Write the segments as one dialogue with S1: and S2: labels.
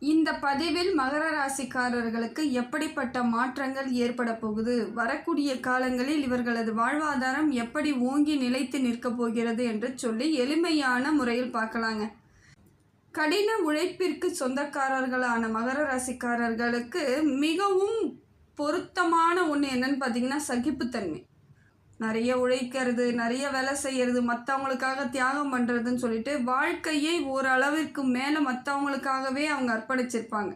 S1: இந்த பதிவில் மகர ராசிக்காரர்களுக்கு எப்படிப்பட்ட மாற்றங்கள் ஏற்பட போகுது? வரக்கூடிய காலங்களில் இவர்களது வாழ்வாதாரம் எப்படி ஓங்கி நிலைத்து நிற்கப் போகிறது என்று சொல்லி எளிமையான முறையில் பார்க்கலாங்க. கடின உழைப்பிற்கு சொந்தக்காரர்களான மகர ராசிக்காரர்களுக்கு மிகவும் பொருத்தமான ஒன்று என்னன்னு பார்த்தீங்கன்னா சகிப்புத்தன்மை. நிறைய உழைக்கிறது நிறைய வேலை செய்கிறது மற்றவங்களுக்காக தியாகம் பண்ணுறதுன்னு சொல்லிட்டு வாழ்க்கையை ஓரளவிற்கு மேலே மற்றவங்களுக்காகவே அவங்க அர்ப்பணிச்சிருப்பாங்க.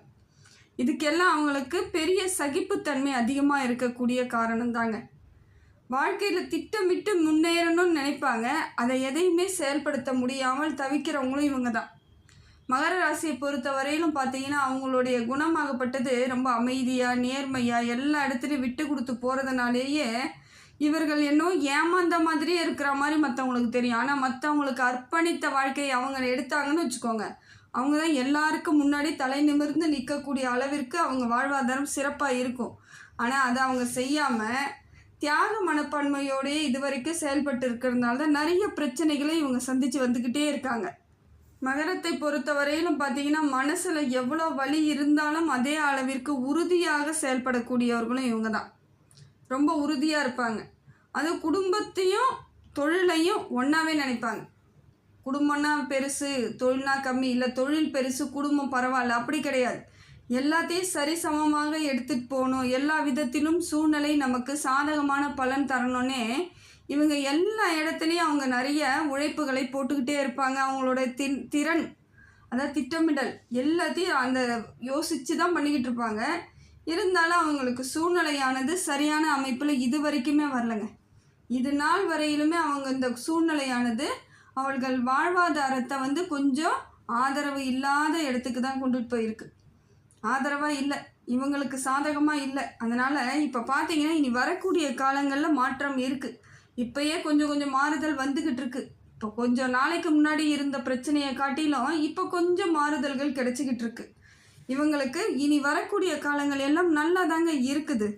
S1: இதுக்கெல்லாம் அவங்களுக்கு பெரிய சகிப்புத்தன்மை அதிகமாக இருக்கக்கூடிய காரணம் தாங்க வாழ்க்கையில் திட்டமிட்டு முன்னேறணும்னு நினைப்பாங்க. அதை எதையுமே செயல்படுத்த முடியாமல் தவிக்கிறவங்களும் இவங்க தான் மகர ராசியை பொறுத்த வரையிலும் பார்த்தீங்கன்னா அவங்களுடைய குணமாகப்பட்டது ரொம்ப அமைதியாக நேர்மையாக எல்லா இடத்துலையும் விட்டு கொடுத்து போகிறதுனாலேயே இவர்கள் என்னோ ஏமாந்த மாதிரியே இருக்கிற மாதிரி மற்றவங்களுக்கு தெரியும். ஆனால் மற்றவங்களுக்கு அர்ப்பணித்த வாழ்க்கையை அவங்க எடுத்தாங்கன்னு வச்சுக்கோங்க. அவங்க தான் எல்லாருக்கும் முன்னாடி தலை நிமிர்ந்து நிற்கக்கூடிய அளவிற்கு அவங்க வாழ்வாதாரம் சிறப்பாக இருக்கும். ஆனால் அதை அவங்க செய்யாமல் தியாக மனப்பான்மையோடயே இது வரைக்கும் செயல்பட்டு இருக்கிறதுனால தான் நிறைய பிரச்சனைகளை இவங்க சந்தித்து வந்துக்கிட்டே இருக்காங்க. மகரத்தை பொறுத்தவரையிலும் பார்த்தீங்கன்னா மனசில் எவ்வளோ வலி இருந்தாலும் அதே அளவிற்கு உறுதியாக செயல்படக்கூடியவர்களும் இவங்க தான். ரொம்ப உறுதியாக இருப்பாங்க. அது குடும்பத்தையும் தொழிலையும் ஒன்றாவே நினைப்பாங்க. குடும்பம்னா பெருசு தொழில்னா கம்மி இல்லை தொழில் பெருசு குடும்பம் பரவாயில்ல அப்படி கிடையாது. எல்லாத்தையும் சரிசமமாக எடுத்துகிட்டு போகணும். எல்லா விதத்திலும் சூழ்நிலை நமக்கு சாதகமான பலன் தரணுன்னே இவங்க எல்லா இடத்துலையும் அவங்க நிறைய உழைப்புகளை போட்டுக்கிட்டே இருப்பாங்க. அவங்களோட தி திறன் அதாவது திட்டமிடல் எல்லாத்தையும் அந்த யோசித்து தான் பண்ணிக்கிட்டு இருப்பாங்க. இருந்தாலும் அவங்களுக்கு சூழ்நிலையானது சரியான அமைப்பில் இது வரைக்குமே வரலங்க. இது நாள் வரையிலுமே அவங்க இந்த சூழ்நிலையானது அவர்கள் வாழ்வாதாரத்தை வந்து கொஞ்சம் ஆதரவு இல்லாத இடத்துக்கு தான் கொண்டுட்டு போயிருக்கு. ஆதரவாக இல்லை. இவங்களுக்கு சாதகமாக இல்லை. அதனால் இப்போ பார்த்தீங்கன்னா இனி வரக்கூடிய காலங்களில் மாற்றம் இருக்குது இப்போயே கொஞ்சம் கொஞ்சம் மாறுதல் வந்துக்கிட்டு இருக்கு. இப்போ கொஞ்சம் நாளைக்கு முன்னாடி இருந்த பிரச்சனையை காட்டிலும் இப்போ கொஞ்சம் மாறுதல்கள் கிடைச்சிக்கிட்டு இருக்கு. இவங்களுக்கு இனி வரக்கூடிய காலங்கள் எல்லாம் நல்லா தாங்க இருக்குது.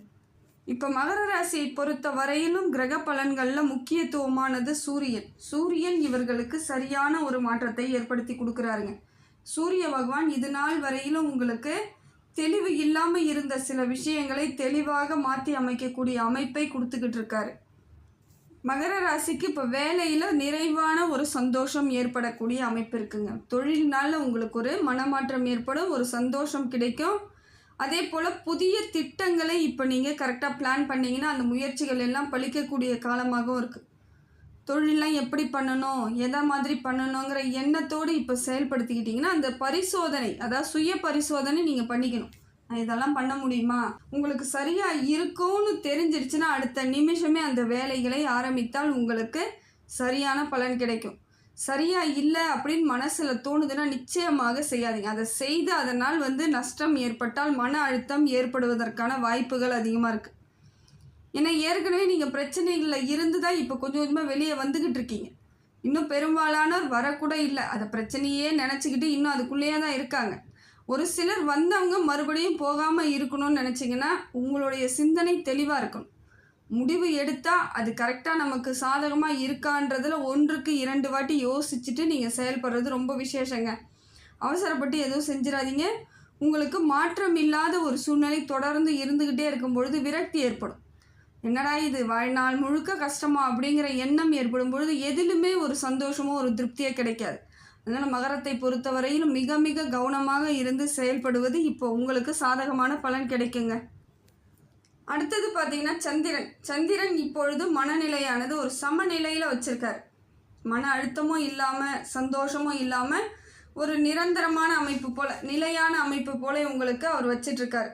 S1: இப்போ மகர ராசியை பொறுத்த வரையிலும் கிரக பலன்களில் முக்கியத்துவமானது சூரியன். சூரியன் இவர்களுக்கு சரியான ஒரு மாற்றத்தை ஏற்படுத்தி கொடுக்குறாருங்க. சூரிய பகவான் இது நாள் வரையிலும் உங்களுக்கு தெளிவு இல்லாமல் இருந்த சில விஷயங்களை தெளிவாக மாற்றி அமைக்கக்கூடிய அமைப்பை கொடுத்துக்கிட்டு இருக்காரு. மகர ராசிக்கு இப்போ வேலையில் நிறைவான ஒரு சந்தோஷம் ஏற்படக்கூடிய அமைப்பு இருக்குங்க. தொழிலினால் உங்களுக்கு ஒரு மனமாற்றம் ஏற்படும் ஒரு சந்தோஷம் கிடைக்கும். அதே போல் புதிய திட்டங்களை இப்போ நீங்கள் கரெக்டாக பிளான் பண்ணிங்கன்னா அந்த முயற்சிகள் எல்லாம் பழிக்கக்கூடிய காலமாகவும் இருக்குது தொழிலெலாம் எப்படி பண்ணணும் எதை மாதிரி பண்ணணுங்கிற எண்ணத்தோடு இப்போ செயல்படுத்திக்கிட்டிங்கன்னா அந்த பரிசோதனை அதாவது சுய பரிசோதனை நீங்கள் பண்ணிக்கணும். இதெல்லாம் பண்ண முடியுமா? உங்களுக்கு சரியாக இருக்கும்னு தெரிஞ்சிருச்சுன்னா அடுத்த நிமிஷமே அந்த வேலைகளை ஆரம்பித்தால் உங்களுக்கு சரியான பலன் கிடைக்கும். சரியா இல்லை அப்படின்னு மனசில் தோணுதுன்னா நிச்சயமாக செய்யாதீங்க. அதை செய்து அதனால் வந்து நஷ்டம் ஏற்பட்டால் மன அழுத்தம் ஏற்படுவதற்கான வாய்ப்புகள் அதிகமாக இருக்குது ஏன்னா ஏற்கனவே நீங்கள் பிரச்சனைகளில் இருந்து தான் இப்போ கொஞ்சம் கொஞ்சமாக வெளியே வந்துக்கிட்டு இருக்கீங்க. இன்னும் பெரும்பாலானோர் வரக்கூட இல்லை. அதை பிரச்சனையே நினச்சிக்கிட்டு இன்னும் அதுக்குள்ளேயே தான் இருக்காங்க. ஒரு சிலர் வந்தவங்க மறுபடியும் போகாமல் இருக்கணும்னு நினச்சிங்கன்னா உங்களுடைய சிந்தனை தெளிவாக இருக்கணும். முடிவு எடுத்தால் அது கரெக்டாக நமக்கு சாதகமாக இருக்கான்றதில் ஒன்றுக்கு இரண்டு வாட்டி யோசிச்சுட்டு நீங்கள் செயல்படுறது ரொம்ப விசேஷங்க. அவசரப்பட்டு எதுவும் செஞ்சிடாதீங்க உங்களுக்கு மாற்றம் இல்லாத ஒரு சூழ்நிலை தொடர்ந்து இருந்துக்கிட்டே இருக்கும் பொழுது விரக்தி ஏற்படும். என்னடா இது வாழ்நாள் முழுக்க கஷ்டமா அப்படிங்கிற எண்ணம் ஏற்படும் பொழுது எதிலுமே ஒரு சந்தோஷமோ ஒரு திருப்தியோ கிடைக்காது. அதனால் மகரத்தை பொறுத்தவரையிலும் மிக மிக கவனமாக இருந்து செயல்படுவது இப்போ உங்களுக்கு சாதகமான பலன் கிடைக்குங்க. அடுத்தது பார்த்தீங்கன்னா சந்திரன். சந்திரன் இப்பொழுது மனநிலையானது ஒரு சமநிலையில் வச்சுருக்கார். மன அழுத்தமும் இல்லாமல் சந்தோஷமும் இல்லாமல் ஒரு நிரந்தரமான அமைப்பு போல் நிலையான அமைப்பு போல உங்களுக்கு அவர் வச்சிட்ருக்கார்.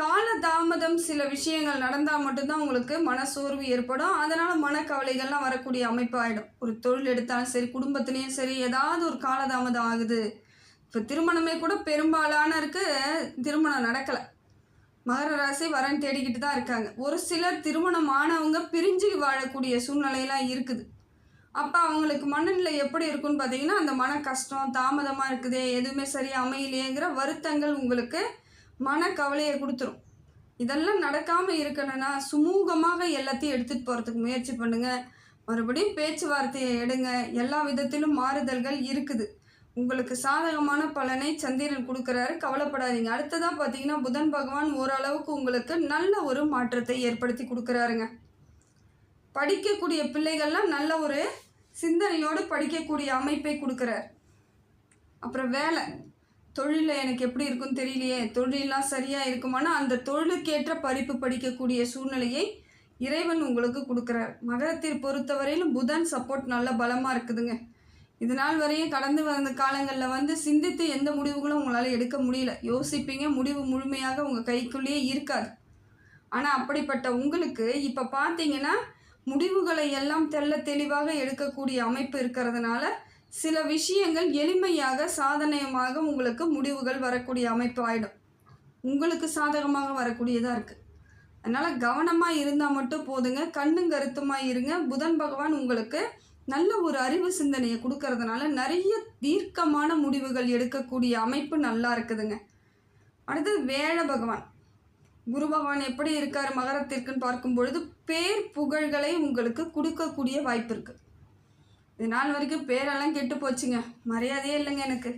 S1: கால தாமதம் சில விஷயங்கள் நடந்தால் மட்டும்தான் உங்களுக்கு மனசோர்வு ஏற்படும். அதனால் மனக்கவலைகள்லாம் வரக்கூடிய அமைப்பு ஆகிடும் ஒரு தொழில் எடுத்தாலும் சரி குடும்பத்துலேயும் சரி ஏதாவது ஒரு காலதாமதம் ஆகுது. இப்போ திருமணமே கூட பெரும்பாலானருக்கு திருமணம் நடக்கலை. மகர ராசி வரன் தேடிக்கிட்டு தான் இருக்காங்க. ஒரு சிலர் திருமணம் ஆனவங்க பிரிஞ்சு வாழக்கூடிய சூழ்நிலையெல்லாம் இருக்குது. அப்போ அவங்களுக்கு மனநிலை எப்படி இருக்குன்னு பார்த்தீங்கன்னா அந்த மன கஷ்டம் தாமதமாக இருக்குதே எதுவுமே சரியாக அமையலையேங்கிற வருத்தங்கள் உங்களுக்கு மனக்கவலையை கொடுத்துரும். இதெல்லாம் நடக்காமல் இருக்கணும்னா சுமூகமாக எல்லாத்தையும் எடுத்துகிட்டு போகிறதுக்கு முயற்சி பண்ணுங்கள் மறுபடியும் பேச்சுவார்த்தையை எடுங்க. எல்லா விதத்திலும் மாறுதல்கள் இருக்குது. உங்களுக்கு சாதகமான பலனை சந்திரன் கொடுக்குறாரு. கவலைப்படாதீங்க. அடுத்ததாக பார்த்தீங்கன்னா புதன் பகவான் ஓரளவுக்கு உங்களுக்கு நல்ல ஒரு மாற்றத்தை ஏற்படுத்தி கொடுக்குறாருங்க. படிக்கக்கூடிய பிள்ளைகள்லாம் நல்ல ஒரு சிந்தனையோடு படிக்கக்கூடிய அமைப்பை கொடுக்குறார். அப்புறம் வேலை. தொழிலில் எனக்கு எப்படி இருக்குன்னு தெரியலையே. தொழிலெலாம் சரியாக இருக்குமானா அந்த தொழிலுக்கேற்ற படிப்பு படிக்கக்கூடிய சூழ்நிலையை இறைவன் உங்களுக்கு கொடுக்குறார். மகரத்தை பொறுத்தவரையிலும் புதன் சப்போர்ட் நல்ல பலமாக இருக்குதுங்க. இது நாள் வரையும் கடந்து வந்த காலங்களில் வந்து சிந்தித்து எந்த முடிவுகளும் உங்களால் எடுக்க முடியல. யோசிப்பீங்க முடிவு முழுமையாக உங்கள் கைக்குள்ளேயே இருக்காது. ஆனால் அப்படிப்பட்ட உங்களுக்கு இப்போ பார்த்தீங்கன்னா முடிவுகளை எல்லாம் தெள்ள தெளிவாக எடுக்கக்கூடிய அமைப்பு இருக்கிறதுனால சில விஷயங்கள் எளிமையாக சாதனையமாக உங்களுக்கு முடிவுகள் வரக்கூடிய அமைப்பு ஆகிடும் உங்களுக்கு சாதகமாக வரக்கூடியதாக இருக்குது அதனால் கவனமாக இருந்தால் மட்டும் போதுங்க. கண்ணும் கருத்துமாக இருங்க. புதன் பகவான் உங்களுக்கு நல்ல ஒரு அறிவு சிந்தனையை கொடுக்கறதுனால நிறைய தீர்க்கமான முடிவுகள் எடுக்கக்கூடிய அமைப்பு நல்லா இருக்குதுங்க. அடுத்தது வேழ பகவான். குரு பகவான் எப்படி இருக்கார் மகரத்திற்குன்னு பார்க்கும் பொழுது பேர் புகழ்களை உங்களுக்கு கொடுக்கக்கூடிய வாய்ப்பு இருக்குது இது நாள் வரைக்கும் பேரெல்லாம் கெட்டு போச்சுங்க. மரியாதையே இல்லைங்க எனக்கு.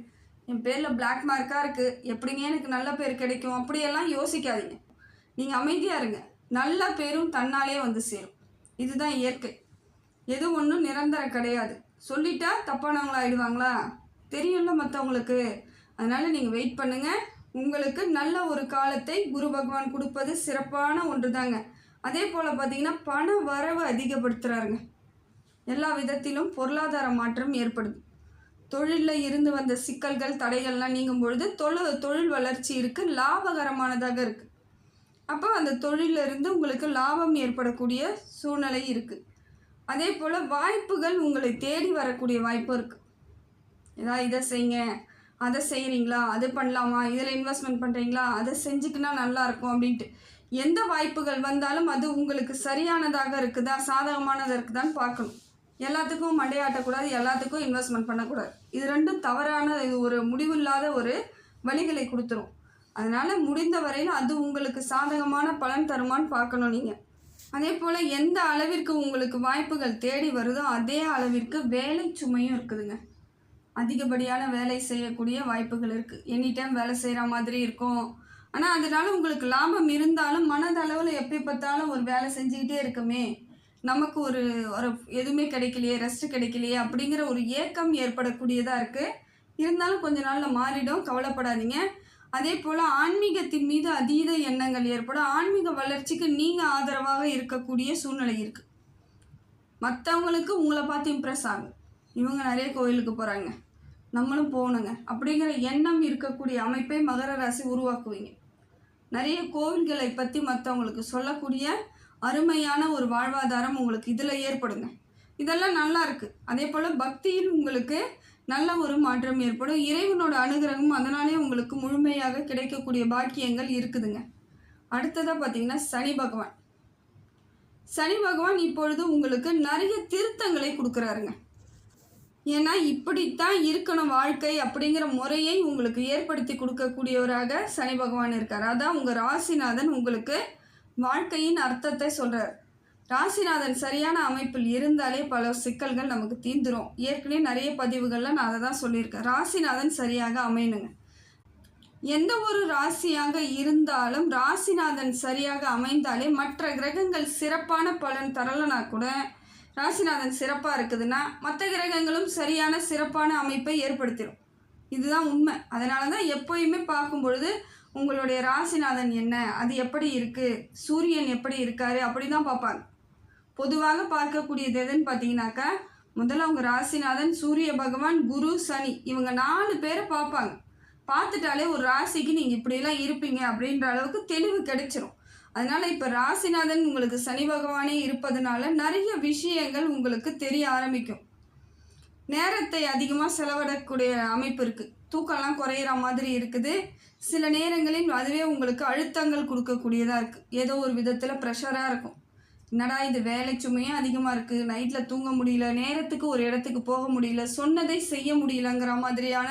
S1: என் பேரில் பிளாக் மார்க்காக இருக்குது எப்படிங்க எனக்கு நல்ல பேர் கிடைக்கும்? அப்படியெல்லாம் யோசிக்காதீங்க. நீங்கள் அமைதியாக இருங்க. நல்ல பேரும் தன்னாலே வந்து சேரும். இதுதான் இயற்கை. எது ஒன்றும் நிரந்தரம் கிடையாது. சொல்லிட்டா தப்பானவங்களா ஆயிடுவாங்களா தெரியும்ல மற்றவங்களுக்கு அதனால் நீங்கள் வெயிட் பண்ணுங்கள் உங்களுக்கு நல்ல ஒரு காலத்தை குரு பகவான் கொடுப்பது சிறப்பான ஒன்று தாங்க அதே போல் பார்த்தீங்கன்னா பண வரவு அதிகப்படுத்துகிறாருங்க எல்லா விதத்திலும் பொருளாதார மாற்றம் ஏற்படுது. தொழிலில் இருந்து வந்த சிக்கல்கள் தடைகள்லாம் நீங்கும் பொழுது தொழில் தொழில் வளர்ச்சி இருக்குது லாபகரமானதாக இருக்குது அப்போ அந்த தொழிலிருந்து உங்களுக்கு லாபம் ஏற்படக்கூடிய சூழ்நிலை இருக்குது அதே போல் வாய்ப்புகள் உங்களை தேடி வரக்கூடிய வாய்ப்பு இருக்குது ஏதாவது இதை செய்யுங்க அதை செய்கிறீங்களா அது பண்ணலாமா இதில் இன்வெஸ்ட்மெண்ட் பண்ணுறீங்களா அதை செஞ்சுக்கினா நல்லா இருக்கும் அப்படின்ட்டு. எந்த வாய்ப்புகள் வந்தாலும் அது உங்களுக்கு சரியானதாக இருக்குதா சாதகமானதாக இருக்குதான்னு பார்க்கணும். எல்லாத்துக்கும் மண்டையாட்டக்கூடாது எல்லாத்துக்கும் இன்வெஸ்ட்மெண்ட் பண்ணக்கூடாது. இது ரெண்டும் தவறான இது ஒரு முடிவில்லாத ஒரு வழிகளை கொடுத்துரும். அதனால் முடிந்த வரையில் அது உங்களுக்கு சாதகமான பலன் தருமான்னு பார்க்கணும் நீங்கள் அதே போல் எந்த அளவிற்கு உங்களுக்கு வாய்ப்புகள் தேடி வருதோ அதே அளவிற்கு வேலை சுமையும் இருக்குதுங்க. அதிகப்படியான வேலை செய்யக்கூடிய வாய்ப்புகள் இருக்குது எனி டைம் வேலை செய்கிற மாதிரி இருக்கும். ஆனால் அதனால உங்களுக்கு லாபம் இருந்தாலும் மனதளவில் எப்போ பார்த்தாலும் ஒரு வேலை செஞ்சுக்கிட்டே இருக்குமே. நமக்கு ஒரு ஒரு எதுவுமே கிடைக்கலையே ரெஸ்ட் கிடைக்கலையே அப்படிங்கிற ஒரு ஏக்கம் ஏற்படக்கூடியதாக இருக்குது இருந்தாலும் கொஞ்ச நாளில் மாறிடும். கவலைப்படாதீங்க. அதே போல் ஆன்மீகத்தின் மீது அதீத எண்ணங்கள் ஏற்படும் ஆன்மீக வளர்ச்சிக்கு நீங்கள் ஆதரவாக இருக்கக்கூடிய சூழ்நிலை இருக்குது மற்றவங்களுக்கு உங்களை பார்த்து இம்ப்ரெஸ் ஆகும் இவங்க நிறைய கோயிலுக்கு போகிறாங்க நம்மளும் போகணுங்க. அப்படிங்கிற எண்ணம் இருக்கக்கூடிய அமைப்பை மகர ராசி உருவாக்குவீங்க. நிறைய கோவில்களை பற்றி மற்றவங்களுக்கு சொல்லக்கூடிய அருமையான ஒரு வாழ்வாதாரம் உங்களுக்கு இதில் ஏற்படுங்க. இதெல்லாம் நல்லா இருக்குது அதே போல் பக்தியில் உங்களுக்கு நல்ல ஒரு மாற்றம் ஏற்படும். இறைவனோட அனுகிரகம் அதனாலே உங்களுக்கு முழுமையாக கிடைக்கக்கூடிய பாக்கியங்கள் இருக்குதுங்க. அடுத்ததாக பார்த்தீங்கன்னா சனி பகவான். சனி பகவான் இப்பொழுது உங்களுக்கு நிறைய திருத்தங்களை கொடுக்குறாருங்க. ஏன்னா இப்படித்தான் இருக்கணும் வாழ்க்கை அப்படிங்கிற முறையை உங்களுக்கு ஏற்படுத்தி கொடுக்கக்கூடியவராக சனி பகவான் இருக்கார். அதான் உங்கள் ராசிநாதன் உங்களுக்கு வாழ்க்கையின் அர்த்தத்தை சொல்கிறார் ராசிநாதன் சரியான அமைப்பில் இருந்தாலே பல சிக்கல்கள் நமக்கு தீந்துரும். ஏற்கனவே நிறைய பதிவுகளில் நான் அதை தான் சொல்லியிருக்கேன். ராசிநாதன் சரியாக அமையணுங்க. எந்த ஒரு ராசியாக இருந்தாலும் ராசிநாதன் சரியாக அமைந்தாலே மற்ற கிரகங்கள் சிறப்பான பலன் தரலனா கூட ராசிநாதன் சிறப்பாக இருக்குதுன்னா மற்ற கிரகங்களும் சரியான சிறப்பான அமைப்பை ஏற்படுத்திடும் இதுதான் உண்மை. அதனால தான் எப்போயுமே பார்க்கும் பொழுது உங்களுடைய ராசிநாதன் என்ன? அது எப்படி இருக்குது சூரியன் எப்படி இருக்காரு? அப்படி தான் பார்ப்பாங்க. பொதுவாக பார்க்கக்கூடியது எதுன்னு பார்த்தீங்கன்னாக்கா முதல்ல அவங்க ராசிநாதன் சூரிய பகவான் குரு சனி இவங்க நாலு பேரை பார்ப்பாங்க. பார்த்துட்டாலே ஒரு ராசிக்கு நீங்கள் இப்படியெல்லாம் இருப்பீங்க அப்படின்ற அளவுக்கு தெளிவு கிடைச்சிரும். அதனால் இப்போ ராசிநாதன் உங்களுக்கு சனி பகவானே இருப்பதனால நிறைய விஷயங்கள் உங்களுக்கு தெரிய ஆரம்பிக்கும். நேரத்தை அதிகமாக செலவிடக்கூடிய அமைப்பு இருக்குது தூக்கம்லாம் குறையிற மாதிரி இருக்குது. சில நேரங்களில் அதுவே உங்களுக்கு அழுத்தங்கள் கொடுக்கக்கூடியதாக இருக்குது ஏதோ ஒரு விதத்தில் ப்ரெஷராக இருக்கும். என்னடா இது வேலை சுமையும் அதிகமாக இருக்குது நைட்டில் தூங்க முடியல நேரத்துக்கு ஒரு இடத்துக்கு போக முடியல சொன்னதை செய்ய முடியலங்கிற மாதிரியான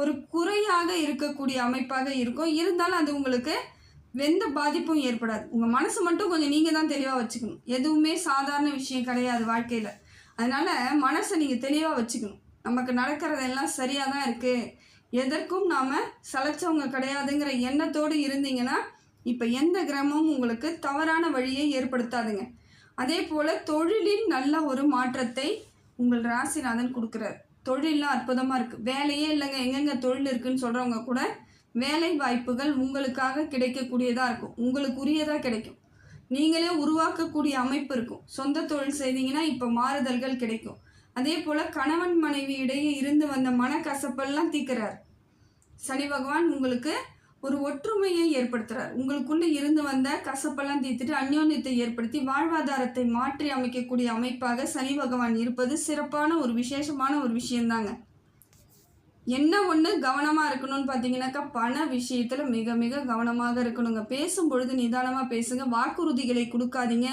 S1: ஒரு குறையாக இருக்கக்கூடிய அமைப்பாக இருக்கும். இருந்தாலும் அது உங்களுக்கு எந்த பாதிப்பும் ஏற்படாது. உங்கள் மனசு மட்டும் கொஞ்சம் நீங்கள் தான் தெளிவாக வச்சுக்கணும். எதுவுமே சாதாரண விஷயம் கிடையாது வாழ்க்கையில். அதனால் மனசை நீங்கள் தெளிவாக வச்சுக்கணும். நமக்கு நடக்கிறதெல்லாம் சரியாக தான் இருக்குது எதற்கும் நாம் சளைச்சவங்க கிடையாதுங்கிற எண்ணத்தோடு இருந்தீங்கன்னா இப்போ எந்த கிரகமும் உங்களுக்கு தவறான வழியை ஏற்படுத்தாதுங்க. அதே போல் தொழிலில் நல்ல ஒரு மாற்றத்தை உங்கள் ராசிநாதன் கொடுக்குறார். தொழிலெலாம் அற்புதமாக இருக்குது வேலையே இல்லைங்க. எங்கெங்கே தொழில் இருக்குன்னு சொல்கிறவங்க கூட வேலை வாய்ப்புகள் உங்களுக்காக கிடைக்கக்கூடியதாக இருக்கும். உங்களுக்கு உரியதாக கிடைக்கும். நீங்களே உருவாக்கக்கூடிய அமைப்பு இருக்கும். சொந்த தொழில் செய்தீங்கன்னா இப்போ மாறுதல்கள் கிடைக்கும். அதே போல் கணவன் மனைவி இடையே இருந்து வந்த மனக்கசப்பெல்லாம் தீக்கிறார் சனி பகவான் உங்களுக்கு ஒரு ஒற்றுமையை ஏற்படுத்துகிறார் உங்களுக்குள்ளே இருந்து வந்த கசப்பெல்லாம் தீர்த்துட்டு அந்யோன்யத்தை ஏற்படுத்தி வாழ்வாதாரத்தை மாற்றி அமைக்கக்கூடிய அமைப்பாக சனி பகவான் இருப்பது சிறப்பான ஒரு விசேஷமான ஒரு விஷயந்தாங்க. என்ன ஒன்று கவனமாக இருக்கணும்னு பார்த்தீங்கன்னாக்கா பண விஷயத்தில் மிக மிக கவனமாக இருக்கணுங்க. பேசும் பொழுது நிதானமாக பேசுங்க. வாக்குறுதிகளை கொடுக்காதீங்க.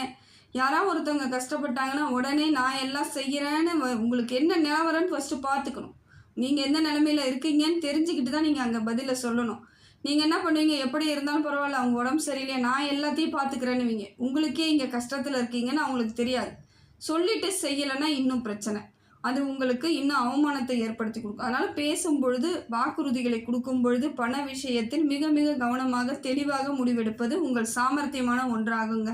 S1: யாராவது ஒருத்தவங்க கஷ்டப்பட்டாங்கன்னா உடனே நான் எல்லாம் செய்கிறேன்னு உங்களுக்கு என்ன நிலவரம்னு ஃபஸ்ட்டு பார்த்துக்கணும். நீங்கள் எந்த நிலமையில இருக்கீங்கன்னு தெரிஞ்சுக்கிட்டு தான் நீங்கள் அங்கே பதிலை சொல்லணும். நீங்கள் என்ன பண்ணுவீங்க? எப்படி இருந்தாலும் பரவாயில்ல அவங்க உடம்பு சரியில்லை நான் எல்லாத்தையும் பார்த்துக்கிறேன்னுவீங்க. உங்களுக்கே இங்கே கஷ்டத்தில் இருக்கீங்கன்னு அவங்களுக்கு தெரியாது. சொல்லிட்டு செய்யலைன்னா இன்னும் பிரச்சனை. அது உங்களுக்கு இன்னும் அவமானத்தை ஏற்படுத்தி கொடுக்கும். அதனால் பேசும் பொழுது வாக்குறுதிகளை கொடுக்கும் பொழுது பண விஷயத்தில் மிக மிக கவனமாக தெளிவாக முடிவெடுப்பது உங்கள் சாமர்த்தியமான ஒன்றாகுங்க.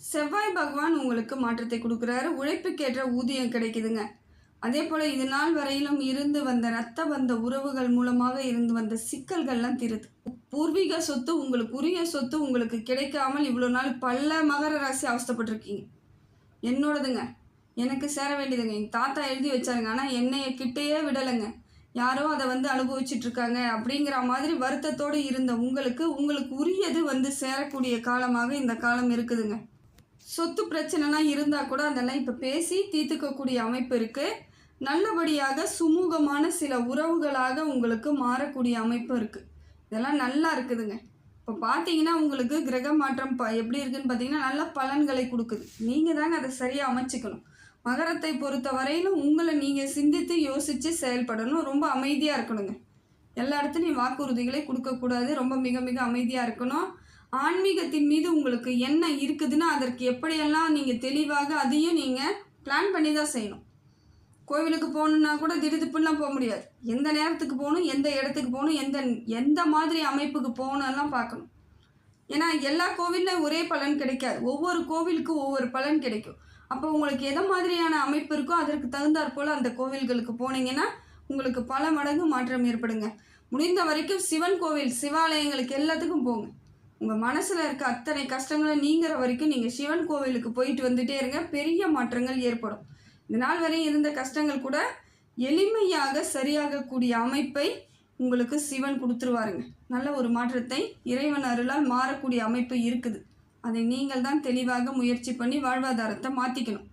S1: செவ்வாய் பகவான் உங்களுக்கு மாற்றத்தை கொடுக்குறாரு. உழைப்புக்கேற்ற ஊதியம் கிடைக்குதுங்க. அதே போல் இது நாள் வரையிலும் இருந்து வந்த ரத்த வந்த உறவுகள் மூலமாக இருந்து வந்த சிக்கல்கள்லாம் தீருது. பூர்வீக சொத்து உங்களுக்கு உரிய சொத்து உங்களுக்கு கிடைக்காமல் இவ்வளோ நாள் பல மகர ராசி அவஸ்தப்பட்டிருக்கீங்க. என்னோடதுங்க. எனக்கு சேர வேண்டியதுங்க. எங்கள் தாத்தா எழுதி வச்சாருங்க. ஆனால் என்னைய கிட்டேயே விடலைங்க. யாரோ அதை வந்து அனுபவிச்சுட்டு இருக்காங்க அப்படிங்கிற மாதிரி வருத்தத்தோடு இருந்த உங்களுக்கு உங்களுக்கு உரியது வந்து சேரக்கூடிய காலமாக இந்த காலம் இருக்குதுங்க. சொத்து பிரச்சனைலாம் இருந்தால் கூட அதெல்லாம் இப்போ பேசி தீர்த்துக்கக்கூடிய அமைப்பு இருக்குது நல்லபடியாக சுமூகமான சில உறவுகளாக உங்களுக்கு மாறக்கூடிய அமைப்பு இருக்குது இதெல்லாம் நல்லா இருக்குதுங்க. இப்போ பார்த்தீங்கன்னா உங்களுக்கு கிரக மாற்றம் ப எப்படி இருக்குதுன்னு பார்த்தீங்கன்னா நல்ல பலன்களை கொடுக்குது. நீங்கள் தாங்க அதை சரியாக அமைச்சிக்கணும். மகரத்தை பொறுத்த வரையிலும் உங்களை நீங்கள் சிந்தித்து யோசித்து செயல்படணும். ரொம்ப அமைதியாக இருக்கணுங்க. எல்லா இடத்துலையும் வாக்குறுதிகளை கொடுக்கக்கூடாது. ரொம்ப மிக மிக அமைதியாக இருக்கணும். ஆன்மீகத்தின் மீது உங்களுக்கு என்ன இருக்குதுன்னா அதற்கு எப்படியெல்லாம் நீங்கள் தெளிவாக அதையும் நீங்கள் பிளான் பண்ணி தான் செய்யணும். கோவிலுக்கு போகணுன்னா கூட திடுதிப்புலாம் போக முடியாது. எந்த நேரத்துக்கு போகணும் எந்த இடத்துக்கு போகணும் எந்த எந்த மாதிரி அமைப்புக்கு போகணும்லாம் பார்க்கணும். ஏன்னா எல்லா கோவிலில் ஒரே பலன் கிடைக்காது. ஒவ்வொரு கோவிலுக்கும் ஒவ்வொரு பலன் கிடைக்கும். அப்போ உங்களுக்கு எதை மாதிரியான அமைப்பு இருக்கோ அதற்கு தகுந்தாற் போல் அந்த கோவில்களுக்கு போனீங்கன்னா உங்களுக்கு பல மடங்கு மாற்றம் ஏற்படுங்க. முடிந்த வரைக்கும் சிவன் கோவில் சிவாலயங்களுக்கு எல்லாத்துக்கும் போங்க. உங்கள் மனசில் இருக்க அத்தனை கஷ்டங்களை நீங்கிற வரைக்கும் நீங்கள் சிவன் கோவிலுக்கு போயிட்டு வந்துட்டே இருங்க. பெரிய மாற்றங்கள் ஏற்படும். இந்த நாள் வரை இருந்த கஷ்டங்கள் கூட எளிமையாக சரியாகக்கூடிய அமைப்பை உங்களுக்கு சிவன் கொடுத்துருவாருங்க. நல்ல ஒரு மாற்றத்தை இறைவன் அருளால் மாறக்கூடிய அமைப்பு இருக்குது. அதை நீங்கள் தான் தெளிவாக முயற்சி பண்ணி வாழ்வாதாரத்தை மாற்றிக்கணும்